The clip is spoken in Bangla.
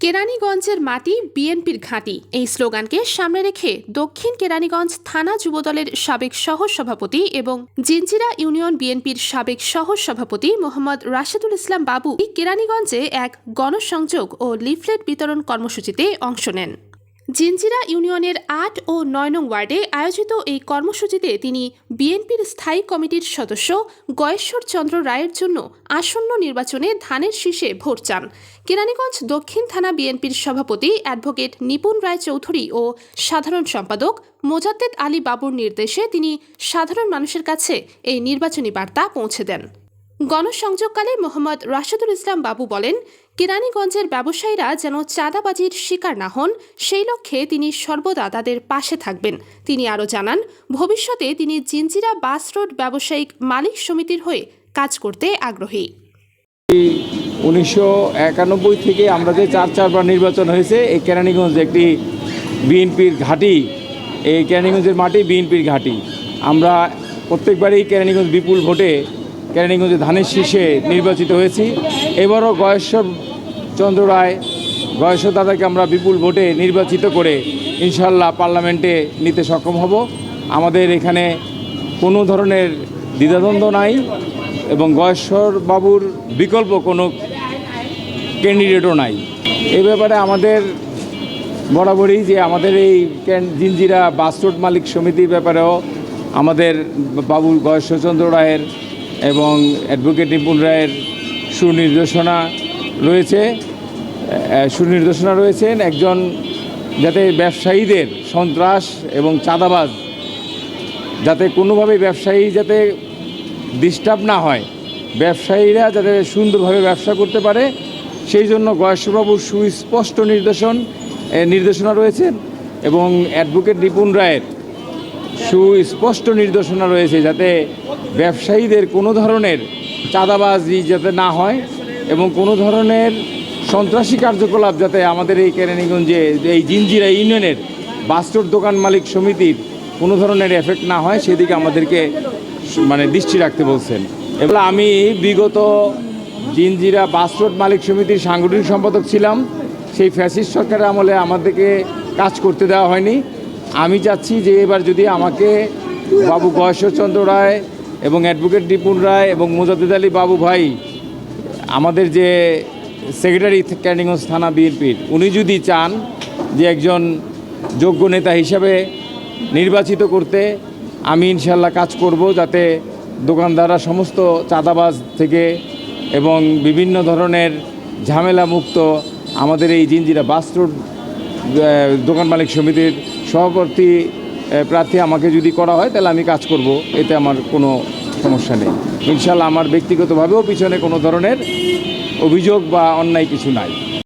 কেরানীগঞ্জের মাটি বিএনপির ঘাঁটি। এই স্লোগানকে সামনে রেখে দক্ষিণ কেরানীগঞ্জ থানা যুবদলের সাবেক সহ সভাপতি এবং জিঞ্জিরা ইউনিয়ন বিএনপির সাবেক সহ সভাপতি মোহাম্মদ রাশেদুল ইসলাম বাবু কেরানীগঞ্জে এক গণসংযোগ ও লিফলেট বিতরণ কর্মসূচিতে অংশ নেন। জিঞ্জিরা ইউনিয়নের আট ও নয় নং ওয়ার্ডে আয়োজিত এই কর্মসূচিতে তিনি বিএনপির স্থায়ী কমিটির সদস্য গয়েশ্বর চন্দ্র রায়ের জন্য আসন্ন নির্বাচনে ধানের শীষে ভোট চান। কেরানীগঞ্জ দক্ষিণ থানা বিএনপির সভাপতি অ্যাডভোকেট নিপুণ রায় চৌধুরী ও সাধারণ সম্পাদক মোজাদ্দেদ আলী বাবুর নির্দেশে তিনি সাধারণ মানুষের কাছে এই নির্বাচনী বার্তা পৌঁছে দেন। গণসংযোগকালে মোহাম্মদ রাশেদুল ইসলাম বাবু বলেন, কেরানীগঞ্জের ব্যবসায়ীরা যেন চাঁদাবাজির শিকার না হন, সেই লক্ষ্যে তিনি সর্বদা তাদের পাশে থাকবেন। তিনি আরও জানান, ভবিষ্যতে তিনি জিঞ্জিরা বাস রোড ব্যবসায়িক মালিক সমিতির হয়ে কাজ করতে আগ্রহী। উনিশশো একানব্বই থেকে আমরা যে চার চারবার নির্বাচন হয়েছে, এই কেরানীগঞ্জ একটি বিএনপির ঘাঁটি, এই কেরানীগঞ্জের মাটি বিএনপির ঘাঁটি। আমরা প্রত্যেকবারই কেরানীগঞ্জ বিপুল ভোটে কেরানীগঞ্জে ধানের শীর্ষে নির্বাচিত হয়েছি। এবারও গয়েশ্বর চন্দ্র রায়, গয়েশ্বর দাদাকে আমরা বিপুল ভোটে নির্বাচিত করে ইনশাল্লাহ পার্লামেন্টে নিতে সক্ষম হব। আমাদের এখানে কোনো ধরনের দ্বিধাদ্বন্দ্ব নাই এবং গয়েশ্বর বাবুর বিকল্প কোনো ক্যান্ডিডেটও নাই। এই ব্যাপারে আমাদের বরাবরই যে আমাদের এই জিঞ্জিরা বাস মালিক সমিতির ব্যাপারেও আমাদের বাবু গয়েশ্বরচন্দ্র রায়ের এবং অ্যাডভোকেট নিপুণ রায়ের সুনির্দেশনা রয়েছে সুনির্দেশনা রয়েছেন একজন যাতে ব্যবসায়ীদের সন্ত্রাস এবং চাঁদাবাজ যাতে কোনোভাবে ব্যবসায়ী যাতে ডিস্টার্ব না হয়, ব্যবসায়ীরা যাতে সুন্দরভাবে ব্যবসা করতে পারে, সেই জন্য গয়েশ্বরবাবুর সুস্পষ্ট নির্দেশন নির্দেশনা রয়েছে এবং অ্যাডভোকেট নিপুণ রায়ের সুস্পষ্ট নির্দেশনা রয়েছে যাতে ব্যবসায়ীদের কোনো ধরনের চাঁদাবাজি যাতে না হয় এবং কোনো ধরনের সন্ত্রাসী কার্যকলাপ যাতে আমাদের এই কেরানীগঞ্জে, এই জিঞ্জিরা ইউনিয়নের বাস্তর দোকান মালিক সমিতির কোনো ধরনের এফেক্ট না হয়, সেদিকে আমাদেরকে মানে দৃষ্টি রাখতে বলছেন। এবার আমি বিগত জিঞ্জিরা বাসরোড মালিক সমিতির সাংগঠনিক সম্পাদক ছিলাম, সেই ফ্যাসিস্ট সরকারের আমলে আমাদেরকে কাজ করতে দেওয়া হয়নি। আমি চাচ্ছি যে এবার যদি আমাকে বাবু গয়েশ্বরচন্দ্র রায় এবং অ্যাডভোকেট নিপুণ রায় এবং মোজাদ্দেদ আলী বাবু ভাই, আমাদের যে সেক্রেটারি ক্যান্ডিগঞ্জ থানা বিএনপির, উনি যদি চান যে একজন যোগ্য নেতা হিসাবে নির্বাচিত করতে, আমি ইনশাল্লাহ কাজ করব যাতে দোকানদাররা সমস্ত চাঁদাবাজ থেকে এবং বিভিন্ন ধরনের ঝামেলা মুক্ত আমাদের এই জিঞ্জিরা বাস রোড দোকান মালিক সমিতির সভাপতি প্রার্থী আমাকে যদি করা হয়, তাহলে আমি কাজ করব। এতে আমার কোনো সমস্যা নেই। ইনশাল্লাহ আমার ব্যক্তিগতভাবেও পিছনে কোনো ধরনের অভিযোগ বা অন্যায় কিছু নাই।